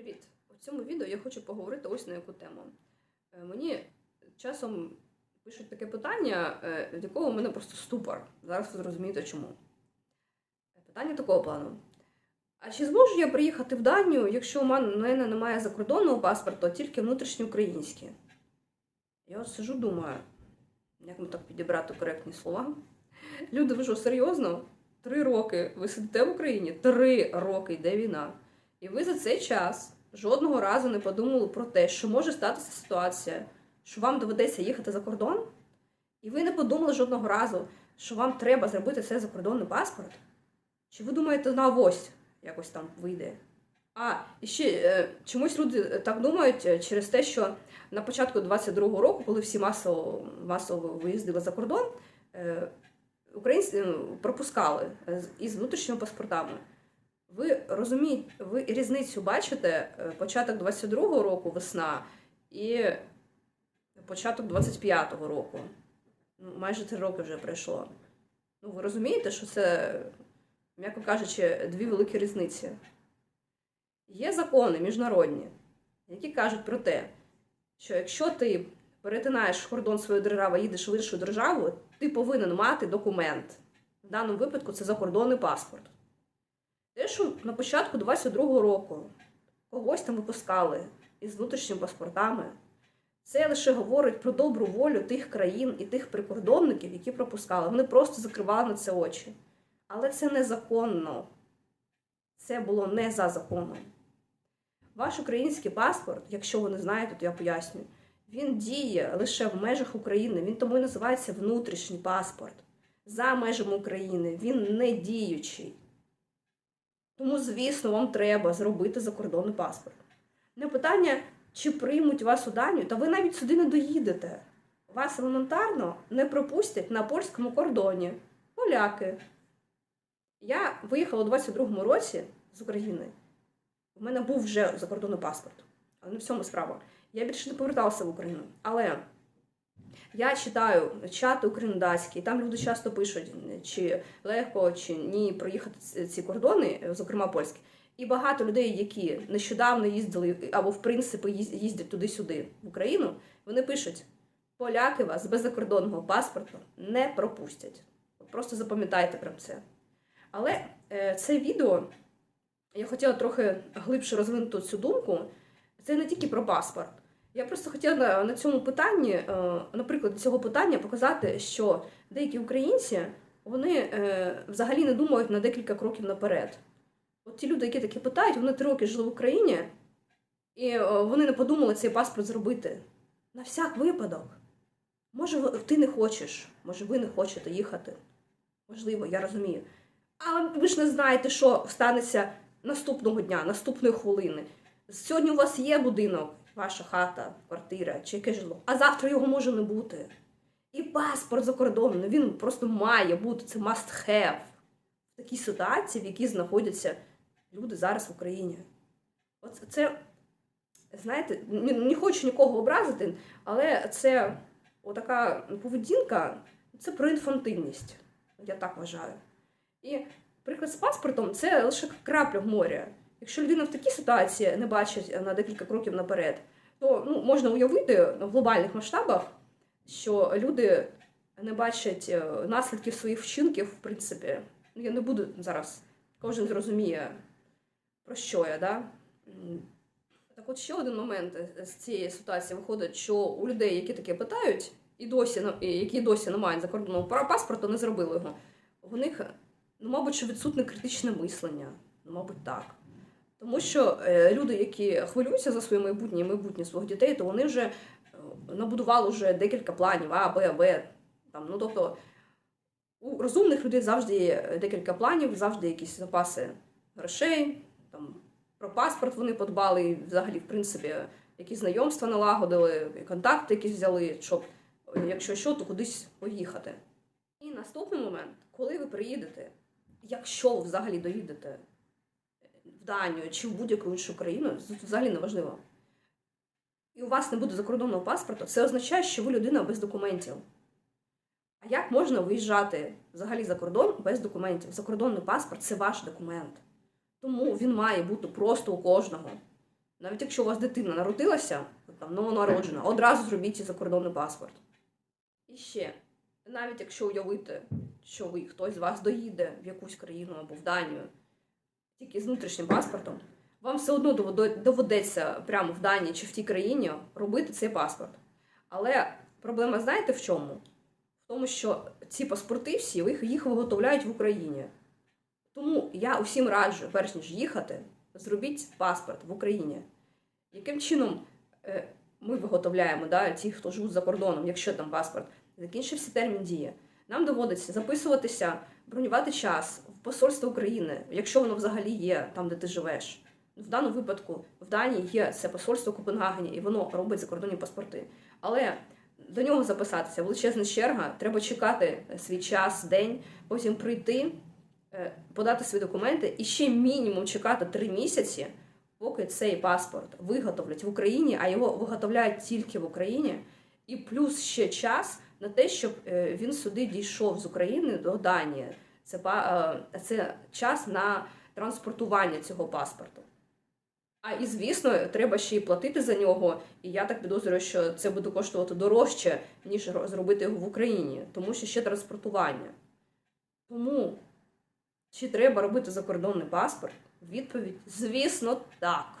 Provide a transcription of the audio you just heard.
Привіт! У цьому відео я хочу поговорити ось на яку тему. Е, Мені часом пишуть таке питання, е, від якого в мене просто ступор. Зараз ви зрозумієте чому. Е, Питання такого плану. А чи зможу я приїхати в Данію, якщо у мене немає закордонного паспорту, а тільки внутрішньоукраїнський? Я от сижу, думаю, як ми так підібрати коректні слова. Люди, ви що, серйозно? Три роки ви сидите в Україні, три роки йде війна. І ви за цей час жодного разу не подумали про те, що може статися ситуація, що вам доведеться їхати за кордон, і ви не подумали жодного разу, що вам треба зробити цей закордонний паспорт? Чи ви думаєте, на авось якось там вийде? А, і ще е, чомусь люди так думають е, через те, що на початку 22-го року, коли всі масово, масово виїздили за кордон, е, українці пропускали із внутрішніми паспортами. Ви розумієте, ви різницю бачите е, початок 22-го року весна і початок 25-го року. Ну, майже три роки вже пройшло. Ну, ви розумієте, що це, м'яко кажучи, дві великі різниці. Є закони міжнародні, які кажуть про те, що якщо ти перетинаєш кордон своєї держави, їдеш в іншу державу, ти повинен мати документ. В даному випадку це закордонний паспорт. Те, що на початку 22-го року когось там випускали із внутрішніми паспортами, це лише говорить про добру волю тих країн і тих прикордонників, які пропускали. Вони просто закривали на це очі. Але це незаконно. Це було не за законом. Ваш український паспорт, якщо ви не знаєте, то я поясню, він діє лише в межах України. Він тому і називається внутрішній паспорт. За межами України він не діючий. Тому, звісно, вам треба зробити закордонний паспорт. Не питання, чи приймуть вас у Данію, та ви навіть сюди не доїдете. Вас елементарно не пропустять на польському кордоні. Поляки. Я виїхала у 22-му році з України. У мене був вже закордонний паспорт. Але не в цьому справа. Я більше не поверталася в Україну. Але я читаю чати українські, там люди часто пишуть, чи легко, чи ні, проїхати ці кордони, зокрема польські. І багато людей, які нещодавно їздили або в принципі їздять туди-сюди в Україну, вони пишуть: поляки вас без закордонного паспорту не пропустять. Просто запам'ятайте про це. Але е, це відео я хотіла трохи глибше розвинути цю думку. Це не тільки про паспорт. Я просто хотіла на, на цьому питанні, е, наприклад, цього питання показати, що деякі українці вони е, взагалі не думають на декілька кроків наперед. От ті люди, які такі питають, вони три роки жили в Україні, і е, вони не подумали цей паспорт зробити. На всяк випадок. Може, ти не хочеш, може, ви не хочете їхати. Можливо, я розумію. Але ви ж не знаєте, що станеться наступного дня, наступної хвилини. Сьогодні у вас є будинок, ваша хата, квартира чи яке житло, а завтра його може не бути. І паспорт закордонний, він просто має бути, це must have в такій ситуації, в якій знаходяться люди зараз в Україні. От це, знаєте, не, не хочу нікого образити, але це отака поведінка, це про інфантильність. Я так вважаю. І приклад з паспортом це лише крапля в морі. Якщо людина в такій ситуації не бачить на декілька кроків наперед, то ну, можна уявити в глобальних масштабах, що люди не бачать е, наслідків своїх вчинків, в принципі. Ну, я не буду зараз, кожен зрозуміє, про що я, да? Так от ще один момент е, з цієї ситуації виходить, що у людей, які таке питають, і досі, які досі не мають закордонного паспорту, не зробили його. У них, ну, мабуть, відсутне критичне мислення. Ну, мабуть, так. Тому що е, люди, які хвилюються за своє майбутнє і майбутнє своїх дітей, то вони вже е, набудували вже декілька планів А, Б, В. Там, ну, тобто, у розумних людей завжди є декілька планів, завжди якісь запаси грошей, там, про паспорт вони подбали, і взагалі, в принципі, якісь знайомства налагодили, контакти якісь взяли, щоб, якщо що, то кудись поїхати. І наступний момент, коли ви приїдете, якщо ви взагалі доїдете в Данію чи в будь-яку іншу країну, взагалі не важливо. І у вас не буде закордонного паспорту, це означає, що ви людина без документів. А як можна виїжджати взагалі за кордон без документів? Закордонний паспорт це ваш документ. Тому він має бути просто у кожного. Навіть якщо у вас дитина народилася, там новонароджена, одразу зробіть їй закордонний паспорт. І ще, навіть якщо уявити, що ви хтось з вас доїде в якусь країну або в Данію тільки з внутрішнім паспортом, вам все одно доведеться прямо в Данії чи в тій країні робити цей паспорт. Але проблема знаєте в чому? В тому, що ці паспорти всі їх, виготовляють в Україні. Тому я усім раджу, перш ніж їхати, зробіть паспорт в Україні. Яким чином е, ми виготовляємо да, ті, хто живуть за кордоном, якщо там паспорт, закінчився термін дії. Нам доводиться записуватися, бронювати час в посольство України, якщо воно взагалі є там, де ти живеш. В даному випадку в Данії є це посольство Копенгагені, і воно робить закордонні паспорти. Але до нього записатися величезна черга, треба чекати свій час, день, потім прийти, е, подати свої документи і ще мінімум чекати три місяці, поки цей паспорт виготовлять в Україні, а його виготовляють тільки в Україні, і плюс ще час на те, щоб е, він сюди дійшов з України до Данії. Це, е, це час на транспортування цього паспорту. А і звісно, треба ще й платити за нього. І я так підозрюю, що це буде коштувати дорожче, ніж зробити його в Україні, тому що ще транспортування. Тому чи треба робити закордонний паспорт? Відповідь: звісно, так.